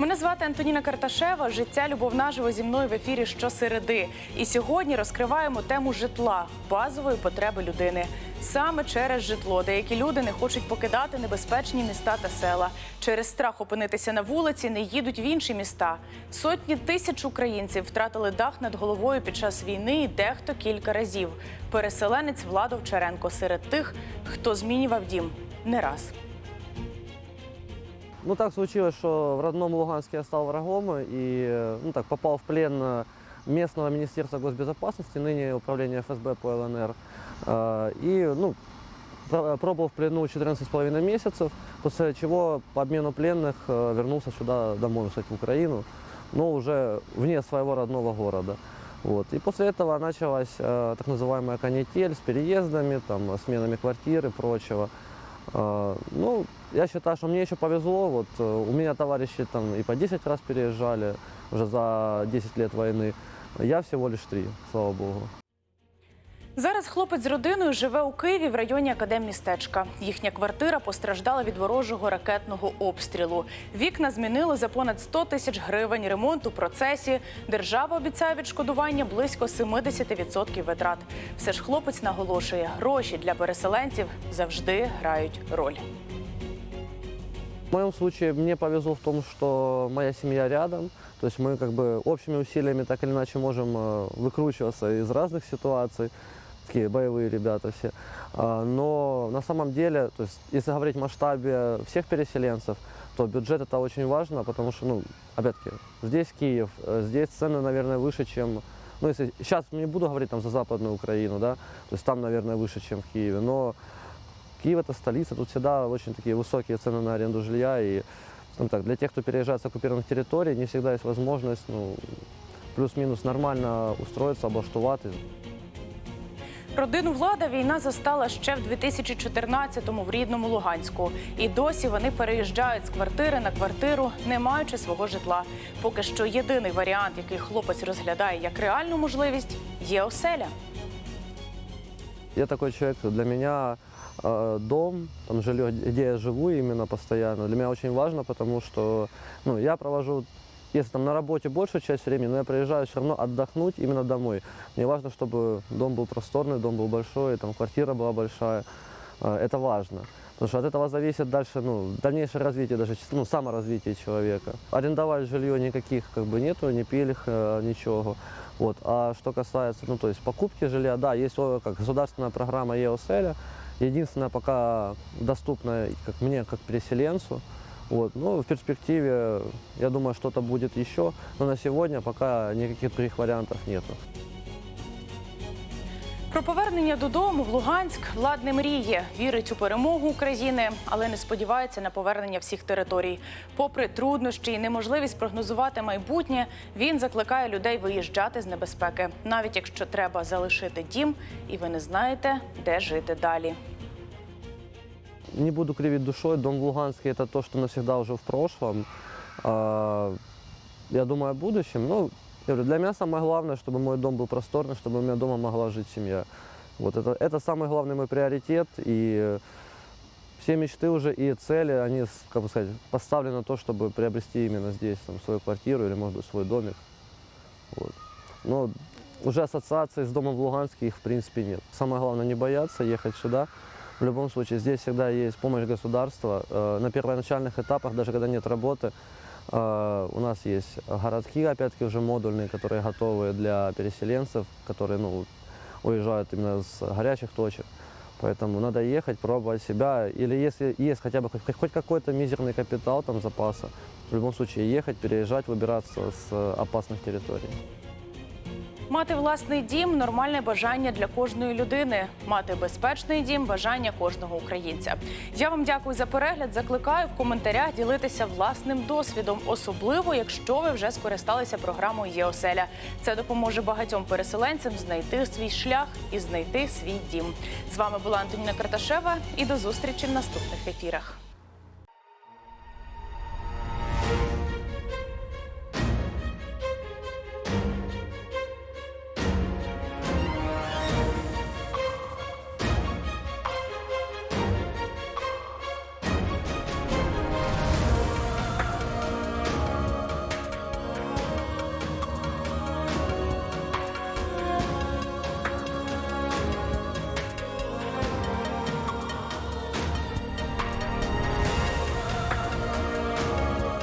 Мене звати Антоніна Карташева. Життя любов наживо зі мною в ефірі щосереди. І сьогодні розкриваємо тему житла базової потреби людини. Саме через житло деякі люди не хочуть покидати небезпечні міста та села. Через страх опинитися на вулиці не їдуть в інші міста. Сотні тисяч українців втратили дах над головою під час війни і дехто кілька разів. Переселенець Влад Овчаренко серед тих, хто змінював дім не раз. Ну так случилось, что в родном Луганске я стал врагом и ну, так, попал в плен э, местного Министерства госбезопасности, ныне управления ФСБ по ЛНР. Э, И ну, про- пробыл в плену 14,5 месяцев, после чего по обмену пленных э, вернулся сюда домой, кстати, в Украину, но уже вне своего родного города. Вот. И после этого началась так называемая канитель с переездами, там, сменами квартир и прочего. Ну, я считаю, что мне еще повезло. Вот э, у меня товарищи там и по 10 раз переезжали уже за 10 лет войны. Я всего лишь три, слава богу. Зараз хлопець з родиною живе у Києві в районі Академмістечка. Їхня квартира постраждала від ворожого ракетного обстрілу. Вікна змінили за понад 100 тисяч гривень. Ремонт у процесі. Держава обіцяє відшкодування близько 70% витрат. Все ж хлопець наголошує, гроші для переселенців завжди грають роль. В моем случае мне повезло в том, что моя семья рядом. То есть мы как бы общими усилиями так или иначе можем э, выкручиваться из разных ситуаций. Такие боевые ребята все. А, Но на самом деле, то есть если говорить в масштабе всех переселенцев, то бюджет это очень важно, потому что, ну, опять-таки, здесь Киев, э, здесь цены, наверное, выше, чем ну, если сейчас не буду говорить там за Западную Украину, да, то есть там, наверное, выше, чем в Киеве, но Киев это столица, тут всегда очень такие высокие цены на аренду жилья. И скажем так, для тех, кто переезжает с оккупированных территорий, не всегда есть возможность ну, плюс-минус нормально устроиться, облаштувати. Родину влада війна застала ще в 2014-му в рідному Луганську. І досі вони переїжджають з квартири на квартиру, не маючи свого житла. Поки що єдиний варіант, який хлопець розглядає як реальну можливість, є оселя. Я такой человек, для меня э, дом, там жилье, где я живу именно постоянно, для меня очень важно, потому что ну, я провожу, если там на работе большую часть времени, но я приезжаю все равно отдохнуть именно домой. Мне важно, чтобы дом был просторный, дом был большой, там квартира была большая. Э, это важно. Потому что от этого зависит дальше, ну, дальнейшее развитие, даже ну, саморазвитие человека. Арендовать жилье никаких как бы нету, ни пилих, э, ничего. Вот. А что касается, ну, то есть покупки жилья, да, есть о, как государственная программа ЕОСЭЛя, единственная пока доступно как мне, как переселенцу. Вот. Но в перспективе, я думаю, что-то будет еще, но на сегодня пока никаких других вариантов нету. Про повернення додому в Луганськ влад не мріє, вірить у перемогу України, але не сподівається на повернення всіх територій. Попри труднощі і неможливість прогнозувати майбутнє, він закликає людей виїжджати з небезпеки, навіть якщо треба залишити дім, і ви не знаєте, де жити далі. Не буду кривить душой, дом в Луганске это то, что навсегда уже в прошлом. Я думаю о будущем. Ну, я говорю, для меня самое главное, чтобы мой дом был просторный, чтобы у меня дома могла жить семья. Вот это, это самый главный мой приоритет. И все мечты уже и цели, они, как бы сказать, поставлены на то, чтобы приобрести именно здесь там, свою квартиру или, может быть, свой домик. Вот. Но уже ассоциации с домом в Луганске их, в принципе, нет. Самое главное не бояться ехать сюда. В любом случае, здесь всегда есть помощь государства. Э, На первоначальных этапах, даже когда нет работы, у нас есть городки, опять-таки, уже модульные, которые готовы для переселенцев, которые ну, уезжают именно с горячих точек. Поэтому надо ехать, пробовать себя. Или если есть хотя бы хоть, хоть какой-то мизерный капитал там запаса, в любом случае ехать, переезжать, выбираться с э, опасных территорий. Мати власний дім нормальне бажання для кожної людини. Мати безпечний дім бажання кожного українця. Я вам дякую за перегляд. Закликаю в коментарях ділитися власним досвідом, особливо якщо ви вже скористалися програмою ЄОСЕЛЯ. Це допоможе багатьом переселенцям знайти свій шлях і знайти свій дім. З вами була Антоніна Карташева і до зустрічі в наступних ефірах.